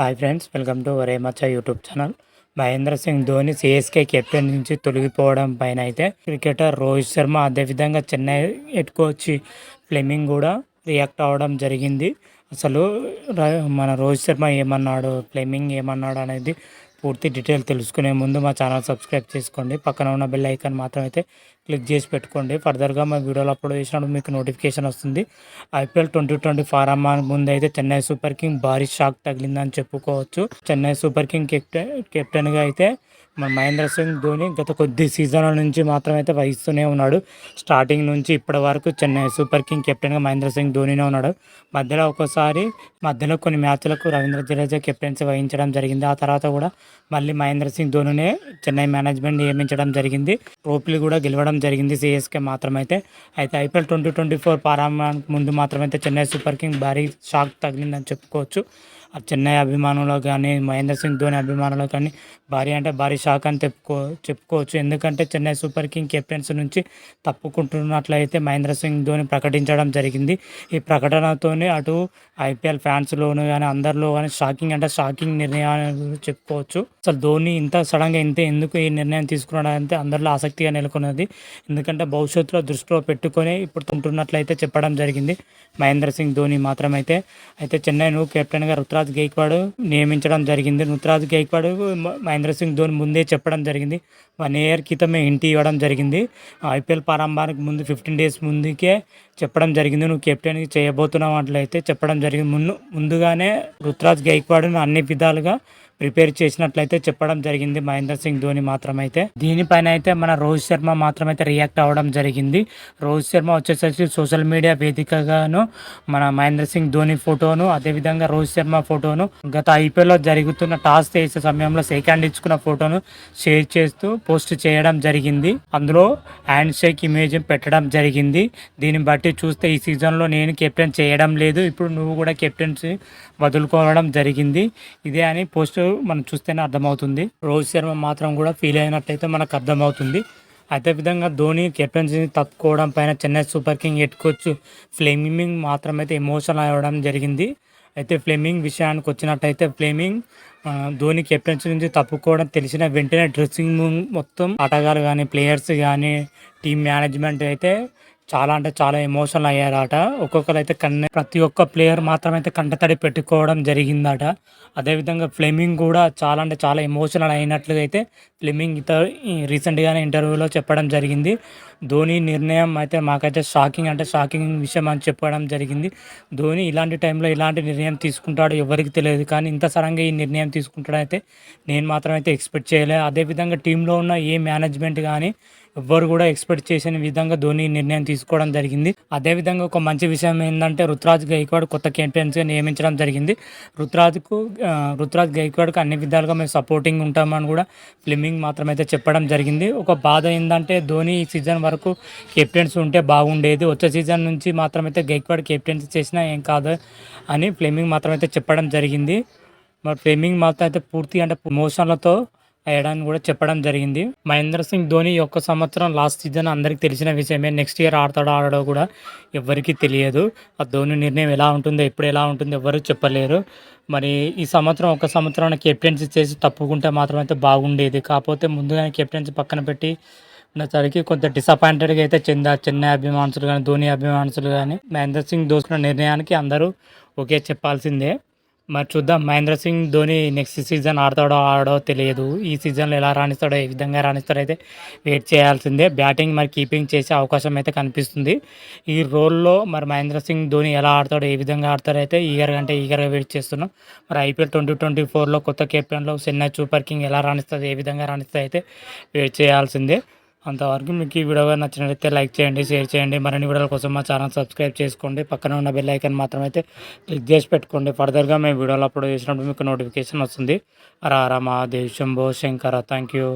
Hi friends welcome to Ore Maccha YouTube channel Mahendra Singh Dhoni CSK captain నుంచి తొలగిపోవడం పైన అయితే cricketer Rohit Sharma అదేవిధంగా చెన్నై హెడ్ కోచ్ ఫ్లెమింగ్ కూడా రియాక్ట్ అవ్వడం జరిగింది. అసలు మన రోహిత్ శర్మ ఏమన్నాడు ఫ్లెమింగ్ ఏమన్నాడు అనేది పూర్తి డీటెయిల్ తెలుసుకునే ముందు మా ఛానల్ సబ్స్క్రైబ్ చేసుకోండి. పక్కన ఉన్న బెల్ ఐకాన్ మాత్రం అయితే క్లిక్ చేసి పెట్టుకోండి. ఫర్దర్గా మా వీడియోలు అప్లోడ్ చేసినప్పుడు మీకు నోటిఫికేషన్ వస్తుంది. ఐపీఎల్ ట్వంటీ ట్వంటీ ఫారం ముందు అయితే చెన్నై సూపర్ కింగ్ భారీ షాక్ తగిలిందని చెప్పుకోవచ్చు. చెన్నై సూపర్ కింగ్ కెప్టెన్ కెప్టెన్గా అయితే మన మహేంద్ర సింగ్ ధోని గత కొద్ది సీజన్ల నుంచి మాత్రమైతే వహిస్తూనే ఉన్నాడు. స్టార్టింగ్ నుంచి ఇప్పటి వరకు చెన్నై సూపర్ కింగ్ కెప్టెన్గా మహేంద్ర సింగ్ ధోనినే ఉన్నాడు. మధ్యలో ఒక్కోసారి మధ్యలో కొన్ని మ్యాచ్లకు రవీంద్ర జడేజా కెప్టెన్సీ వహించడం జరిగింది. ఆ తర్వాత కూడా మళ్ళీ మహేంద్ర సింగ్ ధోనినే చెన్నై మేనేజ్మెంట్ నియమించడం జరిగింది. ట్రోఫీలు కూడా గెలవడం జరిగింది సిఎస్కే మాత్రమైతే. అయితే ఐపీఎల్ ట్వంటీ ట్వంటీ ఫోర్ ప్రారంభానికి ముందు మాత్రమైతే చెన్నై సూపర్ కింగ్ భారీ షాక్ తగిలిందని చెప్పుకోవచ్చు. ఆ చెన్నై అభిమానులు కానీ మహేంద్ర సింగ్ ధోని అభిమానులు కానీ భారీ అంటే భారీ షాక్ అని చెప్పుకో చెప్పుకోవచ్చు. ఎందుకంటే చెన్నై సూపర్ కింగ్ కెప్టెన్స్ నుంచి తప్పుకుంటున్నట్లయితే మహేంద్ర సింగ్ ధోని ప్రకటించడం జరిగింది. ఈ ప్రకటనతోనే అటు ఐపీఎల్ ఫ్యాన్స్లోను కానీ అందరిలో కానీ షాకింగ్ అంటే షాకింగ్ నిర్ణయాన్ని చెప్పుకోవచ్చు. అసలు ధోని ఇంత సడన్గా ఇంత ఎందుకు ఈ నిర్ణయం తీసుకున్నాడు అంటే అందరిలో ఆసక్తిగా నెలకొన్నది. ఎందుకంటే భవిష్యత్తులో దృష్టిలో పెట్టుకొని ఇప్పుడు ఉంటున్నట్లయితే చెప్పడం జరిగింది మహేంద్ర సింగ్ ధోని మాత్రమైతే. అయితే చెన్నైను కెప్టెన్గా రుతురాజ్ గైక్వాడ్ నియమించడం జరిగింది. రుతురాజ్ గైక్వాడ్ మహేంద్ర సింగ్ ధోని ముందు చెప్పడం జరిగింది. వన్ ఇయర్ క్రితమే ఇంటి ఇవ్వడం జరిగింది. ఐపీఎల్ ప్రారంభానికి ముందు ఫిఫ్టీన్ డేస్ ముందుకే చెప్పడం జరిగింది. నువ్వు కెప్టెన్ చేయబోతున్నావు అట్లయితే చెప్పడం జరిగింది. ముందు ముందుగానే రుతురాజ్ గైక్వాడ్ను అన్ని విధాలుగా ప్రిపేర్ చేసినట్లయితే చెప్పడం జరిగింది మహేంద్ర సింగ్ ధోని మాత్రమైతే. దీనిపైన అయితే మన రోహిత్ శర్మ మాత్రమైతే రియాక్ట్ అవ్వడం జరిగింది. రోహిత్ శర్మ వచ్చేసరికి సోషల్ మీడియా వేదికగాను మన మహేంద్ర సింగ్ ధోని ఫోటోను అదేవిధంగా రోహిత్ శర్మ ఫోటోను గత ఐపీఎల్లో జరుగుతున్న టాస్ చేసే సమయంలో సెకండ్ ఇచ్చుకున్న ఫోటోను షేర్ చేస్తూ పోస్ట్ చేయడం జరిగింది. అందులో హ్యాండ్ షేక్ ఇమేజ్ పెట్టడం జరిగింది. దీన్ని బట్టి చూస్తే ఈ సీజన్లో నేను కెప్టెన్ చేయడం లేదు. ఇప్పుడు నువ్వు కూడా కెప్టెన్సీ వదులుకోవడం జరిగింది. ఇదే అని పోస్ట్ మనం చూస్తేనే అర్థమవుతుంది. రోహిత్ శర్మ మాత్రం కూడా ఫీల్ అయినట్టయితే మనకు అర్థమవుతుంది. అదే విధంగా ధోని కెప్టెన్సీని తప్పుకోవడం పైన చెన్నై సూపర్ కింగ్ ఎట్టుకోవచ్చు కోచ్ ఫ్లేమింగ్ అయితే ఎమోషనల్ అవ్వడం జరిగింది. అయితే ఫ్లేమింగ్ విషయానికి వచ్చినట్టయితే ఫ్లేమింగ్ ధోని కెప్టెన్సీ నుంచి తప్పుకోవడం తెలిసిన వెంటనే డ్రెస్సింగ్ రూమ్ మొత్తం ఆటగాళ్ళు కానీ ప్లేయర్స్ కానీ టీం మేనేజ్మెంట్ అయితే చాలా అంటే చాలా ఎమోషనల్ అయ్యారట. ఒక్కొక్కరు అయితే కన్న ప్రతి ఒక్క ప్లేయర్ మాత్రమైతే కంటతడి పెట్టుకోవడం జరిగిందట. అదేవిధంగా ఫ్లెమింగ్ కూడా చాలా అంటే చాలా ఎమోషనల్ అయినట్లుగా అయితే ఫ్లెమింగ్ ఇతర రీసెంట్గానే ఇంటర్వ్యూలో చెప్పడం జరిగింది. ధోని నిర్ణయం అయితే మాకైతే షాకింగ్ అంటే షాకింగ్ విషయం అని చెప్పడం జరిగింది. ధోని ఇలాంటి టైంలో ఇలాంటి నిర్ణయం తీసుకుంటాడో ఎవరికి తెలియదు. కానీ ఇంత సరంగా ఈ నిర్ణయం తీసుకుంటాడైతే నేను మాత్రం అయితే ఎక్స్పెక్ట్ చేయలేదు అదేవిధంగా టీంలో ఉన్న ఏ మేనేజ్మెంట్ కానీ ఎవ్వరు కూడా ఎక్స్పెక్ట్ చేసిన విధంగా ధోని నిర్ణయం తీసుకోవడం జరిగింది. అదేవిధంగా ఒక మంచి విషయం ఏంటంటే రుతురాజ్ గైక్వాడ్ కొత్త కెప్టెన్సీగా నియమించడం జరిగింది. రుతురాజ్కు రుతురాజ్ గైక్వాడ్కు అన్ని విధాలుగా మేము సపోర్టింగ్ ఉంటామని కూడా ఫ్లిమ్మింగ్ మాత్రమైతే చెప్పడం జరిగింది. ఒక బాధ ఏంటంటే ధోని ఈ సీజన్ వరకు కెప్టెన్స్ ఉంటే బాగుండేది. వచ్చే సీజన్ నుంచి మాత్రమైతే గైక్వాడ్ కెప్టెన్సీ చేసినా ఏం కాదు అని ఫ్లెమింగ్ మాత్రమైతే చెప్పడం జరిగింది. మరి ఫ్లెమింగ్ మాత్రం అయితే పూర్తి అంటే మోషన్లతో వేయడానికి కూడా చెప్పడం జరిగింది. మహేంద్ర సింగ్ ధోని ఈ ఒక్క సంవత్సరం లాస్ట్ సీజన్ అందరికీ తెలిసిన విషయమే. నెక్స్ట్ ఇయర్ ఆడతాడో ఆడడో కూడా ఎవరికీ తెలియదు. ఆ ధోని నిర్ణయం ఎలా ఉంటుందో ఎప్పుడు ఎలా ఉంటుందో ఎవరు చెప్పలేరు. మరి ఈ సంవత్సరం ఒక సంవత్సరం కెప్టెన్సీ చేసి తప్పుకుంటే మాత్రం అయితే బాగుండేది. కాకపోతే ముందుగానే కెప్టెన్సీ పక్కన పెట్టి ఉన్నసరికి కొంత డిసప్పాయింటెడ్గా అయితే చెందా చెన్నై అభిమానులు కానీ ధోని అభిమానులు కానీ మహేంద్ర సింగ్ దోసుకున్న నిర్ణయానికి అందరూ ఓకే చెప్పాల్సిందే. మరి చూద్దాం. మహేంద్ర సింగ్ ధోని నెక్స్ట్ సీజన్ ఆడతాడో ఆడో తెలియదు. ఈ సీజన్లో ఎలా రాణిస్తాడో ఏ విధంగా రాణిస్తాడో అయితే వెయిట్ చేయాల్సిందే. బ్యాటింగ్ మరి కీపింగ్ చేసే అవకాశం అయితే కనిపిస్తుంది. ఈ రోల్లో మరి మహేంద్ర సింగ్ ధోని ఎలా ఆడతాడో ఏ విధంగా ఆడతాడో అయితే ఈగర్ అంటే ఈగర్గా వెయిట్ చేస్తున్నాం. మరి ఐపీఎల్ ట్వంటీ ట్వంటీ ఫోర్లో కొత్త కెప్టెన్లో చెన్నై సూపర్ కింగ్ ఎలా రాణిస్తుంది ఏ విధంగా రాణిస్తుంది అయితే వెయిట్ చేయాల్సిందే. అంతవరకు మీకు ఈ వీడియో నచ్చినట్లయితే లైక్ చేయండి షేర్ చేయండి. మరిన్ని వీడియోల కోసం మా ఛానల్ సబ్స్క్రైబ్ చేసుకోండి. పక్కన ఉన్న బెల్ ఐకన్ మాత్రం అయితే క్లిక్ చేసి పెట్టుకోండి. ఫర్దర్గా మేము వీడియోలు అప్లోడ్ చేసినప్పుడు మీకు నోటిఫికేషన్ వస్తుంది. రారా మహాదేవ్ శంభో శంకర. Thank you